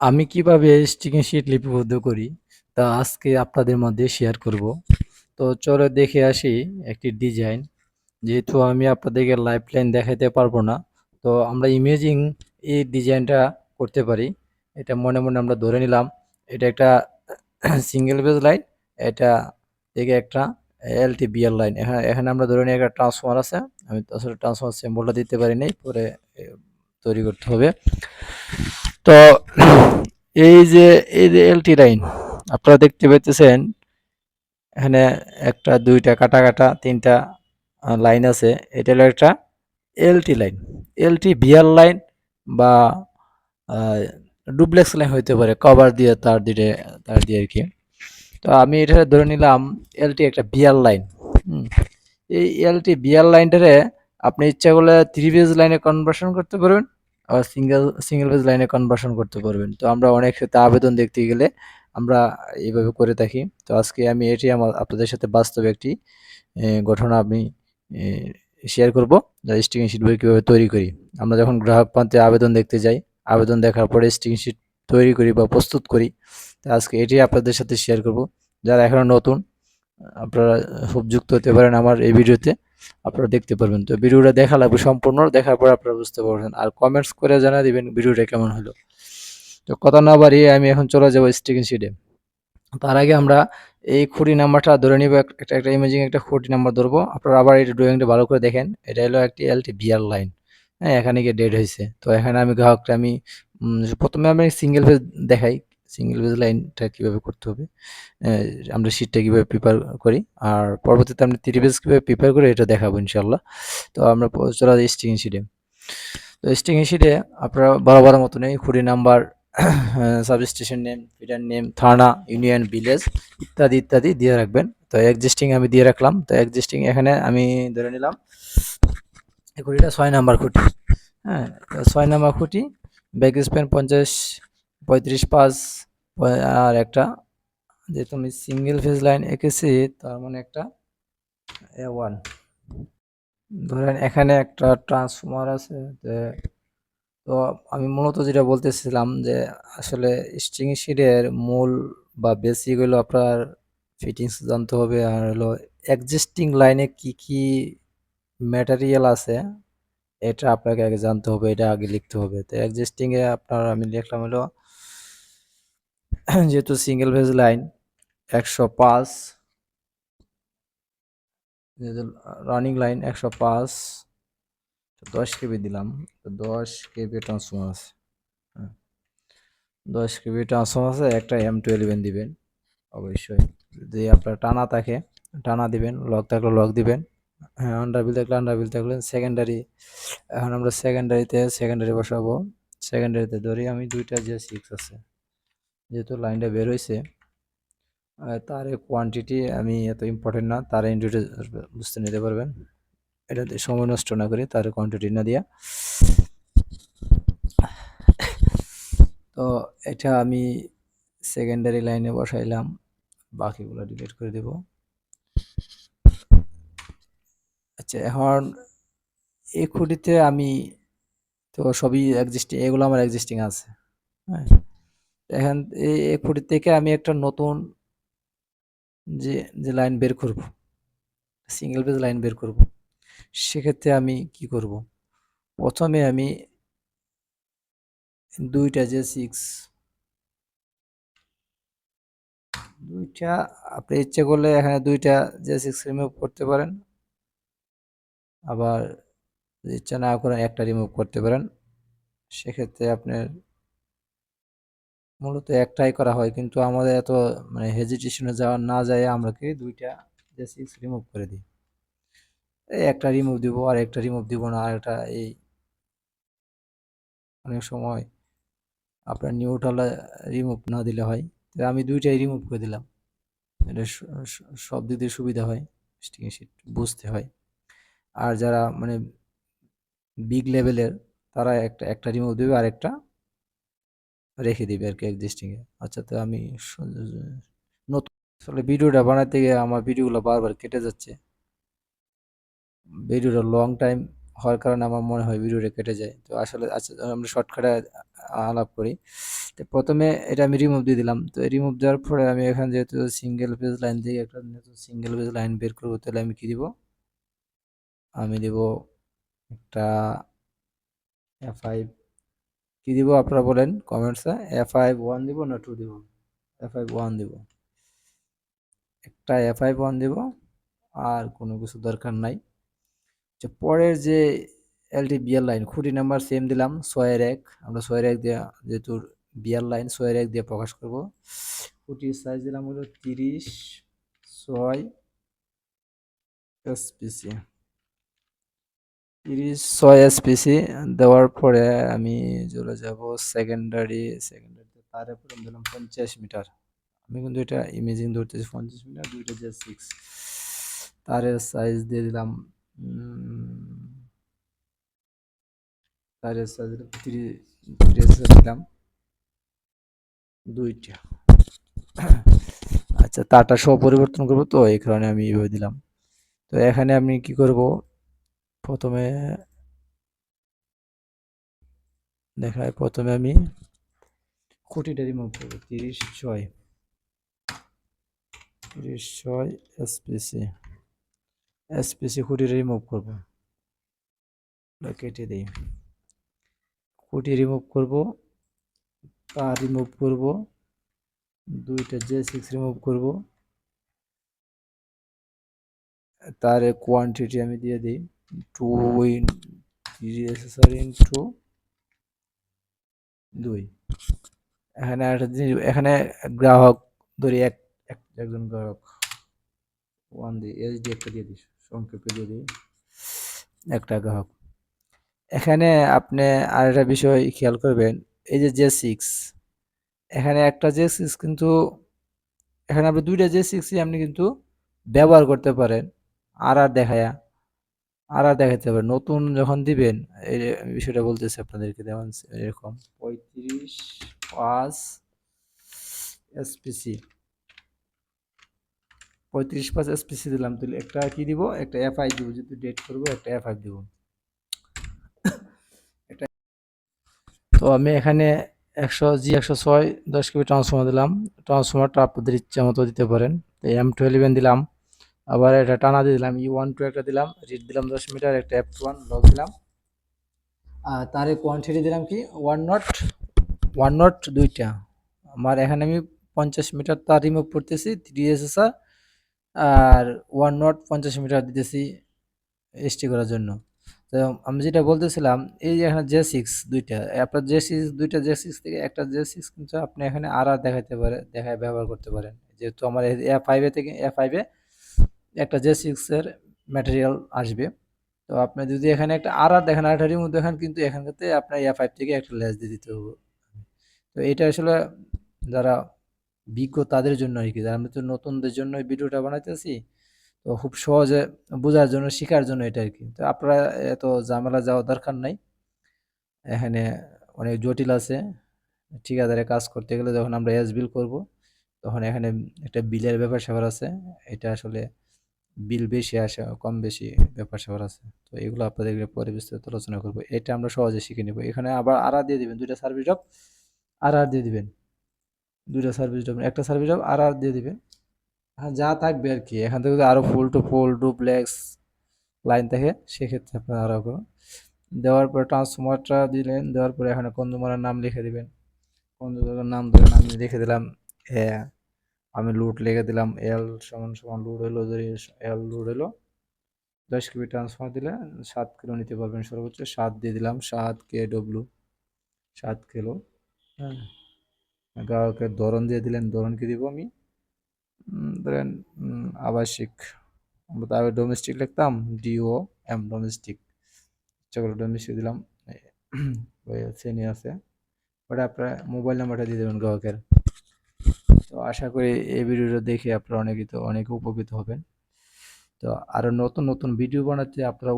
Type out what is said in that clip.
আমি কীভাবে sticking sheet লিপিবদ্ধ করি তা আজকে আপনাদের মধ্যে শেয়ার করব। তো চলো দেখে আসি একটি ডিজাইন যেহেতু আমি আপনাদেরকে লাইফ লাইন দেখাতে পারব না, তো আমরা ইমেজিং এই ডিজাইনটা করতে পারি। এটা মনে মনে আমরা ধরে নিলাম, এটা একটা সিঙ্গেল বেজ লাইন এটা থেকে একটা এলটি বিএল লাইন এখানে আমরা ধরে নিই একটা ট্রান্সফর্মার আছে, আমি আসলে ট্রান্সফর্মার সিম্বলটা দিতে পারি নাই, পরে তৈরি করতে হবে। তো এই যে এই যে এলটি লাইন আপনারা দেখতে পাইতেছেন, এখানে একটা, দুইটা কাটা কাটা তিনটা লাইন আছে। এটা হলো একটা LT line LT BR line বা ডুপ্লেক্স লাইন হইতে পারে। কভার দিয়ে, তার দিয়ে তার দিয়ে আর কি। তো আমি এটা ধরে নিলাম এলটি একটা বিআর লাইন এই এলটি বিআর লাইনটারে আপনি ইচ্ছা করলে থ্রি ফেজ লাইনে কনভার্সন করতে পারবেন। সিঙ্গেল সিঙ্গেল ফেজ লাইনে কনভার্সন করতে পারবেন। তো আমরা অনেক ক্ষেত্রে আবেদন দেখতে গেলে আমরা এইভাবে করে থাকি। তো আজকে আমি এটি আমার আপনাদের সাথে বাস্তব একটি ঘটনা আমি শেয়ার করব। যা স্টিকিং শিট বই কীভাবে তৈরি করি। আমরা যখন গ্রাহক প্রান্তে আবেদন দেখতে যাই, আবেদন দেখার পরে স্টিকিং শিট তৈরি করি বা প্রস্তুত করি, তো আজকে এটি আপনাদের সাথে শেয়ার করব। যারা এখনও নতুন, আপনারা খুব যুক্ত হতে পারেন আমার এই ভিডিওতে আপনারা দেখতে পারবেন। তো ভিডিওটা দেখা লাগবে সম্পূর্ণ, দেখার পর আপনারা বুঝতে পারবেন। আর কমেন্টস করে জানা দিবেন ভিডিওটা কেমন হলো। তো কথা না বাড়িয়ে আমি এখন চলে যাব স্টিকিং শিটে তার আগে আমরা এই খুঁটি নাম্বারটা ধরে নিব। একটা একটা ইমেজিং একটা খুঁটি নাম্বার ধরবো। আপনারা আবার এই ড্রয়িংটা ভালো করে দেখেন। এটা হলো একটি এলটি বিআর লাইন হ্যাঁ এখানে গিয়ে ডেড হয়েছে। তো এখানে আমি গ্রাহকটা আমি প্রথমে আমি সিঙ্গেল ফেজ দেখাই। সিঙ্গেল ফেজ লাইনটা কীভাবে করতে হবে আমরা শীটটা কীভাবে প্রিপেয়ার করি, আর পরবর্তীতে আমরা থ্রি পেজ কীভাবে প্রিপেয়ার করি এটা দেখাবো ইনশাল্লাহ তো আমরা চলে স্টিং শিটে তো স্টিং শিটে আপনারা বরাবর মতো নেই খুঁড়ি number substation name feeder name থানা ইউনিয়ন ভিলেজ ইত্যাদি ইত্যাদি দিয়ে রাখবেন। তো এক্সিস্টিং আমি দিয়ে রাখলাম। তো এক্সিস্টিং এখানে আমি ধরে নিলাম, এই খুঁটিটা ছয় নাম্বার খুঁটি হ্যাঁ ছয় নাম্বার খুঁটি ব্যাক স্প্যান পঞ্চাশ পঁয়ত্রিশ পাঁচ আর একটা যেহেতু আমি সিঙ্গেল ফেজ লাইন এঁকেছি, তার মানে একটা, এ ওয়ান ধরেন এখানে একটা ট্রান্সফর্মার আছে, যে, তো আমি মূলত যেটা বলতেছিলাম যে, আসলে স্ট্রিং শিটের মূল বা বেসিক হলো আপনার ফিটিংস জানতে হবে, আর হলো এক্সিস্টিং লাইনে কি কি ম্যাটেরিয়াল আছে, এটা আপনাকে আগে জানতে হবে, এটা আগে লিখতে হবে। তো এক্সিস্টিং এ আপনার আমি লিখলাম হলো যেহেতু সিঙ্গেল ফেজ লাইন একশো পাঁচ, যেহেতু রানিং লাইন একশো পাঁচ দশ কেবি দিলাম দশ কেবি ট্রান্সফর্মার আছে। হ্যাঁ দশ কেবি ট্রান্সফর্মার আছে, একটা এম টুয়েলভেন দিবেন, অবশ্যই। যদি আপনার টানা থাকে, টানা দিবেন লক থাকলে লক দিবেন। হ্যাঁ আন্ডারবিল থাকলে আন্ডারবিল থাকলে সেকেন্ডারি এখন আমরা সেকেন্ডারিতে সেকেন্ডারি বসাবো। সেকেন্ডারিতে ধরি আমি দুইটা যে সিক্স আছে। যেহেতু লাইনটা বের হয়েছে তার কোয়ান্টিটি আমি এত ইম্পর্টেন্ট না, তার ইন্ডিভিজুয়াল বুঝতে নিতে পারবেন। এটাতে সময় নষ্ট না করে তার কোয়ান্টিটি না দিয়া। তো এটা আমি সেকেন্ডারি লাইনে বসাইলাম, বাকিগুলো ডিলিট করে দেব। আচ্ছা এখন এই খুঁটিতে আমি তো সবই এক্সিস্টিং এগুলো আমার এক্সিস্টিং আছে হ্যাঁ। এখন এই খুঁটি থেকে আমি একটা নতুন যে যে লাইন বের করব সিঙ্গেল পেজ লাইন বের করব, সেক্ষেত্রে আমি কি করব? প্রথমে আমি দুইটা যে সিক্স দুইটা, আপনি ইচ্ছে করলে এখানে দুইটা যে সিক্স রিমুভ করতে পারেন, আবার ইচ্ছা না করেন একটা রিমুভ করতে পারেন, সেক্ষেত্রে আপনার মূলত একটাই করা হয়। কিন্তু আমাদের এত মানে হেজিটেশনে যাওয়া না যায় আমরা কি দুইটা যে সিক্স রিমুভ করে দিই। এই একটা রিমুভ দিব, আর একটা রিমুভ দিব না, আর একটা এই অনেক সময় আপনার নিউট্রাল রিমুভ না দিলে হয়। তো আমি দুইটাই রিমুভ করে দিলাম। এটা সব দিক দিয়ে সুবিধা হয় স্টিকিং শিট বুঝতে হয়। আর যারা মানে বিগ লেভেলের তারা একটা একটা রিমুভ দেবে, আর একটা রেখে দিবে আর কি এক্সিস্টিংয়ে আচ্ছা তো আমি নতুন আসলে ভিডিওটা বানাতে গিয়ে আমার ভিডিওগুলো বারবার কেটে যাচ্ছে। ভিডিওটা লং টাইম হওয়ার কারণে আমার মনে হয় ভিডিওটা কেটে যায়। তো আসলে আচ্ছা আমরা শর্টকাটে আলাপ করি। তো প্রথমে এটা আমি রিমুভ দিয়ে দিলাম। তো রিমুভ দেওয়ার পরে আমি এখানে যেহেতু সিঙ্গেল পেজ লাইন দিয়ে একটা সিঙ্গেল পেজ লাইন বের করব, তাহলে আমি কি দিব? আমি দিব একটা ফাইভ কি দিব আপনারা বলেন কমেন্টসে এফ ফাইভ ওয়ান দিব না টু দিব? এফ ফাইভ ওয়ান দিব। একটা এফ ফাইভ ওয়ান দিব, আর কোনো কিছু দরকার নাই। যে পরের যে এলটি বিয়ার লাইন খুঁটি নাম্বার সেম দিলাম, ছয়ের এক। আমরা ছয়ের এক দিয়ে যেহেতু বিয়ার লাইন ছয়ের এক দিয়ে প্রকাশ করব। খুঁটির সাইজ দিলাম হলো তিরিশ, ছয় এসপিসি তিরিশ ছয় এসপিসি দেওয়ার পরে আমি চলে যাব সেকেন্ডারি সেকেন্ডারি তার উপরে আমি দিলাম পঞ্চাশ মিটার। আমি কিন্তু এটা ইমেজিং ধরতেছি, পঞ্চাশ মিটার, দুইটা যে সিক্স তারের সাইজ দিয়ে দিলাম তারের সাইজ তিরিশ দিলাম। দুইটা। আচ্ছা তারটা সব পরিবর্তন করব তো, এই কারণে আমি এইভাবে দিলাম। তো এখানে আমি কি করব? প্রথমে দেখায় প্রথমে আমি খুঁটিটা রিমুভ করব, তিরিশ ছয়। তিরিশ ছয় এসপিসি এসপিসি খুঁটিটা রিমুভ করব। কেটে দিই। খুঁটি রিমুভ করব তার রিমুভ করব, দুইটা জে সিক্স রিমুভ করব। তার কোয়ান্টিটি আমি দিয়ে দিই। টু ইন ইন্টু দুই। এখানে একটা জিনিস, এখানে গ্রাহক, ধরি এক একজন গ্রাহক। ওয়ান দিয়ে ডি একটা দিয়ে দিই সংক্ষেপে দিয়ে দিই। একটা গ্রাহক। এখানে আপনি আর একটা বিষয় খেয়াল করবেন, এই যে জে সিক্স এখানে একটা জে সিক্স কিন্তু, এখানে আপনি দুইটা জে সিক্সই আপনি কিন্তু ব্যবহার করতে পারেন, আর আর দেখায়া। আর আর দেখাতে পারেন নতুন যখন দিবেন, এই বিষয়টা বলতেছে আপনাদেরকে, যেমন এরকম। পঁয়ত্রিশ পাঁচ এসপিসি পঁয়ত্রিশ পাঁচ এসপিসি দিলাম, তাহলে একটা কি দিব? একটা এফআই দিব, যদি ডেট করব, একটা এফআই দিব। তো আমি এখানে একশো জি, একশো ছয়, দশ কেবি ট্রান্সফর্মার দিলাম। ট্রান্সফর্মারটা আপনাদের ইচ্ছা মতো দিতে পারেন। তো এম টুয়েলভেন দিলাম। আবার এটা টানা দিয়ে দিলাম ই ওয়ান টু একটা দিলাম রিড দিলাম দশ মিটার, একটা এফ ওয়ান লক দিলাম। আর তার কোয়ান্টিটি দিলাম কি? ওয়ান নট ওয়ান নট দুইটা। আমার এখানে আমি পঞ্চাশ মিটার তার রিমুভ করতেছি three S R one not পঞ্চাশ মিটার দিতেছি এসটি করার জন্য। তো আমি যেটা বলতেছিলাম, এই যে এখানে জে সিক্স দুইটা, আপনার জে সিক্স দুইটা জে সিক্স থেকে একটা জে সিক্স কিন্তু আপনি এখানে আর আর দেখাতে পারে, দেখায় ব্যবহার করতে পারেন। যেহেতু আমার এ ফাইভে থেকে এ ফাইভে একটা জে সিক্সের ম্যাটেরিয়াল আসবে। তো আপনি যদি এখানে একটা আর আর দেখেন, আর রিমুভ দেখেন, কিন্তু এখানটাতে আপনার এ ফাইভ থেকে একটা লেস দিয়ে দিতে হবে। তো এটা আসলে যারা বিজ্ঞ তাদের জন্য আর কি। যারা আমি তো নতুনদের জন্য ভিডিওটা বানাইতেছি, তো খুব সহজে বোঝার জন্য, শেখার জন্য এটা আর কি। তো আপনারা এত ঝামেলা যাওয়ার দরকার নাই। এখানে অনেক জটিল আছে। ঠিকাদারে কাজ করতে গেলে যখন আমরা এস বিল করব, তখন এখানে একটা বিলের ব্যাপার স্যাপার আছে। এটা আসলে বিল বেশি আসে, কম বেশি ব্যাপার স্যাপার আছে। তো এগুলো আপনাদের পরে বিস্তারিত আলোচনা করব। এটা আমরা সহজে শিখে নেব। এখানে আবার আর দিয়ে দিবেন। দুইটা সার্ভিস জব আর আর দিয়ে দিবেন। দুইটা সার্ভিস জব একটা সার্ভিস জব আর আর দিয়ে দিবেন। হ্যাঁ যা থাকবে আর কি। এখান থেকে আরও full to full duplex line থাকে, সেক্ষেত্রে আপনারা আরও করুন। দেওয়ার পরে ট্রান্সফর্মারটা দিলেন। দেওয়ার পরে এখানে কনজুমারের নাম লিখে দিবেন। কনজুমারের নাম আমি লিখে দিলাম, এ আমি লুট লেগে দিলাম এল সমান সমান লুট হলো যদি এল লুট হলো দশ কেবি ট্রান্সফার দিলে সাত কিলো নিতে পারবেন সর্বোচ্চ সাত দিয়ে দিলাম সাত কে ডব্লু সাত কিলো। হ্যাঁ। গ্রাহকের ধরন দিয়ে দিলেন ধরন কি দিব আমি? ধরেন আবাসিক। আমরা তাহলে ডোমেস্টিক লিখতাম ডিও এম ডোমেস্টিক ইচ্ছা করে ডোমেস্টিক দিলাম ওই শ্রেণি আছে। ওটা আপনার মোবাইল নাম্বারটা দিয়ে দেবেন গ্রাহকের। তো আশা করি এই ভিডিওটা দেখে আপনারা অনেকে তো অনেক উপকৃত হবেন। তো আরও নতুন নতুন ভিডিও বানাতে আপনারা